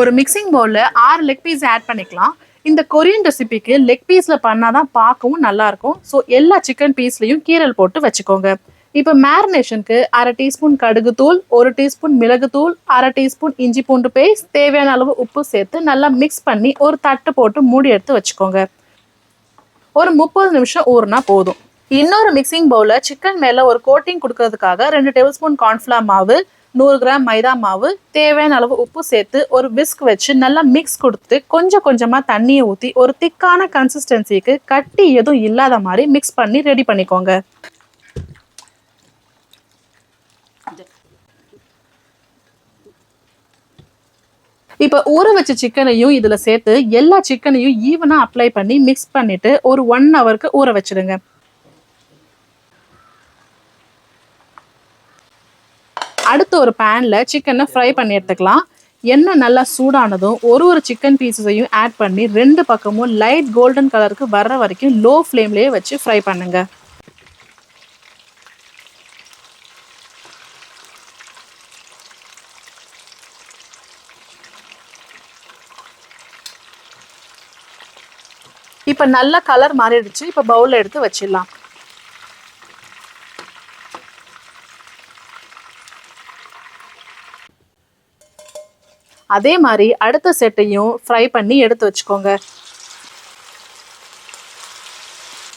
ஒரு மிக்சிங் பவுலில் ஆறு லெக் பீஸ் ஆட் பண்ணிக்கலாம். இந்த கொரியன் ரெசிபிக்கு லெக் பீஸில் பண்ணாதான் பார்க்கவும் நல்லா இருக்கும் ஸோ எல்லா சிக்கன் பீஸ்லையும் கீரல் போட்டு வச்சுக்கோங்க. இப்போ மேரினேஷனுக்கு அரை டீஸ்பூன் கடுகு தூள் ஒரு டீஸ்பூன் மிளகு தூள் அரை டீஸ்பூன் இஞ்சி பூண்டு பேஸ்ட் தேவையான அளவு உப்பு சேர்த்து நல்லா மிக்ஸ் பண்ணி ஒரு தட்டு போட்டு மூடி எடுத்து வச்சுக்கோங்க. ஒரு முப்பது நிமிஷம் ஊறுனா போதும். இன்னொரு மிக்சிங் பவுலில் சிக்கன் மேலே ஒரு கோட்டிங் கொடுக்கறதுக்காக ரெண்டு டேபிள் ஸ்பூன் கார்ன்ஃப்ளவர் மாவு நூறு கிராம் மைதா மாவு தேவையான அளவு உப்பு சேர்த்து ஒரு விஸ்க் வச்சு நல்லா மிக்ஸ் கொடுத்து கொஞ்சம் கொஞ்சமாக தண்ணியை ஊற்றி ஒரு திக்கான கன்சிஸ்டன்சிக்கு கட்டி எதுவும் இல்லாத மாதிரி மிக்ஸ் பண்ணி ரெடி பண்ணிக்கோங்க. இப்போ ஊற வச்ச சிக்கனையும் இதில் சேர்த்து எல்லா சிக்கனையும் ஈவனாக அப்ளை பண்ணி மிக்ஸ் பண்ணிவிட்டு ஒரு ஒன் ஹவருக்கு ஊற வச்சிடுங்க அடுத்து ஒரு பேனில் சிக்கனை ஃப்ரை பண்ணி எடுத்துக்கலாம். எண்ணெய் நல்லா சூடானதும் ஒரு ஒரு சிக்கன் பீசஸையும் ஆட் பண்ணி ரெண்டு பக்கமும் லைட் கோல்டன் கலருக்கு வர்ற வரைக்கும் லோ ஃப்ளேம்லேயே வச்சு ஃப்ரை பண்ணுங்க. இப்போ நல்ல கலர் மாறிடுச்சு. இப்போ பவுலில் எடுத்து வச்சிடலாம். அதே மாதிரி அடுத்த செட்டையும் ஃப்ரை பண்ணி எடுத்து வச்சுக்கோங்க.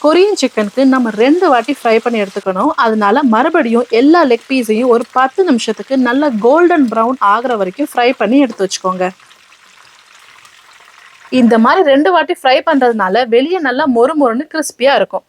கொரியன் சிக்கனுக்கு நம்ம ரெண்டு வாட்டி ஃப்ரை பண்ணி எடுத்துக்கணும். அதனால மறுபடியும் எல்லா லெக் பீஸையும் ஒரு பத்து நிமிஷத்துக்கு நல்ல கோல்டன் ப்ரௌன் ஆகிற வரைக்கும் ஃப்ரை பண்ணி எடுத்து வச்சுக்கோங்க. இந்த மாதிரி ரெண்டு வாட்டி ஃப்ரை பண்ணுறதுனால வெளியே நல்லா மொறு மொறுன்னு கிறிஸ்பியாக இருக்கும்.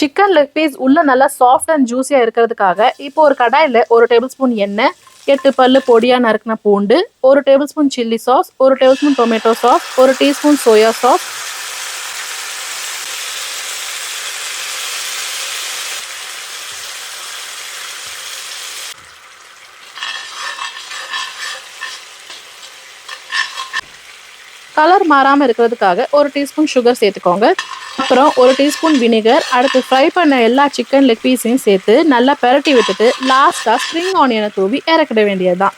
சிக்கன் லெக் பீஸ் உள்ளே நல்லா சாஃப்ட் அண்ட் ஜூஸியாக இருக்கிறதுக்காக இப்போ ஒரு கடாயில் ஒரு டேபிள் ஸ்பூன் எண்ணெய் எட்டு பல்லு பொடியாக நறுக்கின பூண்டு ஒரு டேபிள் ஸ்பூன் சில்லி சாஸ் ஒரு டேபிள் ஸ்பூன் டொமேட்டோ சாஸ் ஒரு டீஸ்பூன் சோயா சாஸ் கலர் மாறாமல் இருக்கிறதுக்காக ஒரு டீஸ்பூன் சுகர் சேர்த்துக்கோங்க. அப்புறம் ஒரு டீஸ்பூன் வினிகர் அடுத்து ஃப்ரை பண்ண எல்லா சிக்கன் லெக் பீஸையும் சேர்த்து நல்லா பெரட்டி விட்டுட்டு லாஸ்ட்டாக ஸ்ப்ரிங் ஆனியனை தூவி இறக்கிட வேண்டியது தான்